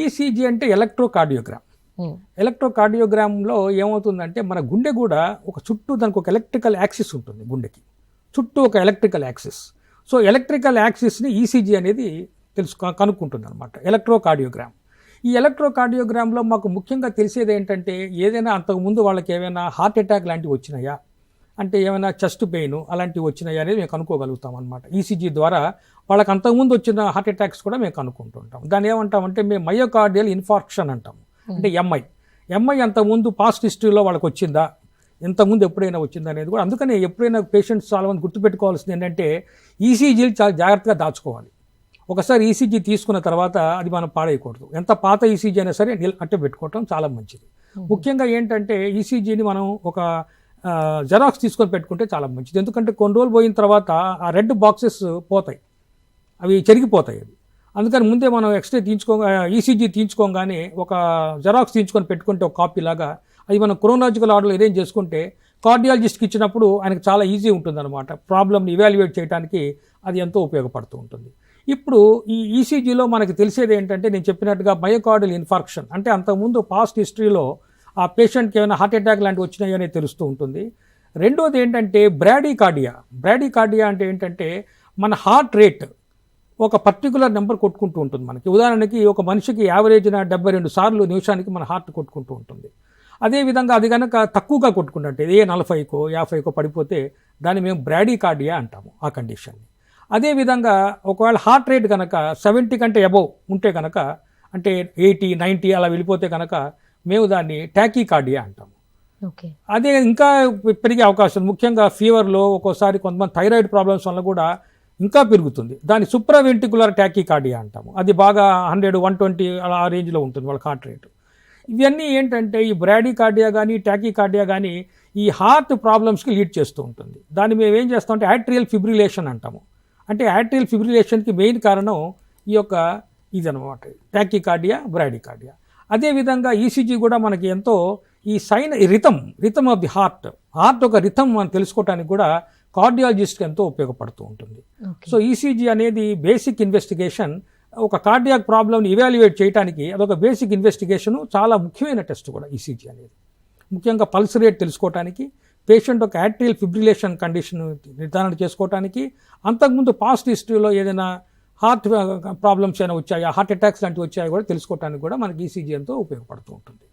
ECG అంటే electrocardiogram. ఉమ్, ఎలక్ట్రోకార్డియోగ్రామ్లో ఏమవుతుందంటే మన గుండె కూడా ఒక చుట్టూ దానికి ఒక ఎలక్ట్రికల్ యాక్సిస్ ఉంటుంది గుండెకి. చుట్టూ ఒక ఎలక్ట్రికల్ యాక్సిస్. సో ఎలక్ట్రికల్ యాక్సిస్ని ఈసీజీ అనేది తెలుసు కనుక్కుంటుంది అనమాట ఎలక్ట్రోకార్డియోగ్రామ్. ఈ ఎలక్ట్రోకార్డియోగ్రామ్లో మాకు ముఖ్యంగా తెలిసేది ఏంటంటే ఏదైనా అంతకుముందు వాళ్ళకి ఏమైనా హార్ట్ అటాక్ లాంటివి వచ్చినాయా? అంటే ఏమైనా చెస్ట్ పెయిన్ అలాంటివి వచ్చినాయా అనేది మేము కనుక్కోగలుగుతాం అనమాట ఈసీజీ ద్వారా వాళ్ళకి అంతకుముందు వచ్చిన హార్ట్ అటాక్స్ కూడా మేము కనుక్కుంటుంటాం. దాన్ని ఏమంటామంటే మేము మయోకార్డియల్ ఇన్ఫార్క్షన్ అంటాం. అంటే ఎంఐ ఎంఐ అంతకుముందు పాస్ట్ హిస్టరీలో వాళ్ళకి వచ్చిందా? ఇంతకుముందు ఎప్పుడైనా వచ్చిందా అనేది కూడా. అందుకనే ఎప్పుడైనా పేషెంట్స్ చాలా మంది గుర్తుపెట్టుకోవాల్సింది ఏంటంటే ఈసీజీలు చాలా జాగ్రత్తగా దాచుకోవాలి. ఒకసారి ఈసీజీ తీసుకున్న తర్వాత అది మనం పాడేయకూడదు. ఎంత పాత ఈసీజీ అయినా సరే నిల్ అంటే పెట్టుకోవటం చాలా మంచిది. ముఖ్యంగా ఏంటంటే ఈసీజీని మనం ఒక జెరాక్స్ తీసుకొని పెట్టుకుంటే చాలా మంచిది. ఎందుకంటే కొన్ని రోజులు పోయిన తర్వాత ఆ రెడ్ బాక్సెస్ పోతాయి. అవి చెరిగిపోతాయి అవి. అందుకని ముందే మనం ఎక్స్రే తీయించుకో ఈసీజీ తీయించుకోగానే ఒక జెరాక్స్ తీయించుకొని పెట్టుకుంటే ఒక కాపీ లాగా అది మనం క్రోనాలజికల్ ఆర్డర్లో అరేంజ్ చేసుకుంటే కార్డియాలజిస్ట్కి ఇచ్చినప్పుడు ఆయనకు చాలా ఈజీ ఉంటుందన్నమాట. ప్రాబ్లమ్ని ఇవాల్యుయేట్ చేయడానికి అది ఎంతో ఉపయోగపడుతూ ఉంటుంది. ఇప్పుడు ఈ ఈసీజీలో మనకి తెలిసేది ఏంటంటే నేను చెప్పినట్టుగా మయోకార్డియల్ ఇన్ఫార్క్షన్ అంటే అంతకుముందు పాస్ట్ హిస్టరీలో ఆ పేషెంట్కి ఏమైనా హార్ట్ అటాక్ లాంటివి వచ్చినాయో అనేది తెలుస్తూ ఉంటుంది. రెండోది ఏంటంటే బ్రాడీ కార్డియా బ్రాడీ కార్డియా అంటే ఏంటంటే మన హార్ట్ రేట్ ఒక పర్టికులర్ నెంబర్ కొట్టుకుంటూ ఉంటుంది మనకి. ఉదాహరణకి ఒక మనిషికి యావరేజ్న డెబ్బై రెండు సార్లు నిమిషానికి మన హార్ట్ కొట్టుకుంటూ ఉంటుంది. అదేవిధంగా అది కనుక తక్కువగా కొట్టుకుంటుంటే ఏ నలభైకో యాభైకో పడిపోతే దాన్ని మేము బ్రాడీ కార్డియా అంటాము ఆ కండిషన్ని. అదేవిధంగా ఒకవేళ హార్ట్ రేట్ కనుక సెవెంటీ కంటే అబౌవ్ ఉంటే కనుక అంటే ఎయిటీ నైంటీ అలా వెళ్ళిపోతే కనుక మేము దాన్ని ట్యాకీ కార్డియా అంటాము ఓకే. అదే ఇంకా పెరిగే అవకాశం ఉంది. ముఖ్యంగా ఫీవర్లో ఒక్కోసారి కొంతమంది థైరాయిడ్ ప్రాబ్లమ్స్ వల్ల కూడా ఇంకా పెరుగుతుంది. దాన్ని సుప్రావెంటికులర్ ట్యాకికార్డియా అంటాము. అది బాగా హండ్రెడ్ వన్ ట్వంటీ అలా ఆ రేంజ్లో ఉంటుంది వాళ్ళ హార్ట్ రేటు. ఇవన్నీ ఏంటంటే ఈ బ్రాడీ కార్డియా కానీ ట్యాకికార్డియా కానీ ఈ హార్ట్ ప్రాబ్లమ్స్కి లీడ్ చేస్తూ ఉంటుంది. దాన్ని మేము ఏం చేస్తామంటే యాట్రియల్ ఫిబ్రిలేషన్ అంటాము. అంటే యాట్రియల్ ఫిబ్రిలేషన్కి మెయిన్ కారణం ఈ యొక్క ఇదనమాట ట్యాకికార్డియా బ్రాడీకార్డియా. అదేవిధంగా ఈసీజీ కూడా మనకి ఎంతో ఈ sinus rhythm rhythm of the heart heart ఒక రిథమ్ మనం తెలుసుకోవడానికి కూడా కార్డియాలజిస్ట్కి ఎంతో ఉపయోగపడుతూ ఉంటుంది. సో ఈసీజీ అనేది బేసిక్ ఇన్వెస్టిగేషన్ ఒక కార్డియాక్ ప్రాబ్లమ్ని ఇవాల్యుయేట్ చేయడానికి అదొక బేసిక్ ఇన్వెస్టిగేషన్ చాలా ముఖ్యమైన టెస్ట్ కూడా ఈసీజీ అనేది. ముఖ్యంగా పల్స్ రేట్ తెలుసుకోవడానికి పేషెంట్ ఒక యాట్రియల్ ఫిబ్రిలేషన్ కండిషన్ నిర్ధారణ చేసుకోవడానికి అంతకుముందు పాస్ట్ హిస్టరీలో ఏదైనా హార్ట్ ప్రాబ్లమ్స్ అయినా వచ్చాయా? హార్ట్ అటాక్స్ లాంటివి వచ్చాయా కూడా తెలుసుకోవడానికి కూడా మనకి ఈసీజీ ఎంతో ఉపయోగపడుతూ ఉంటుంది.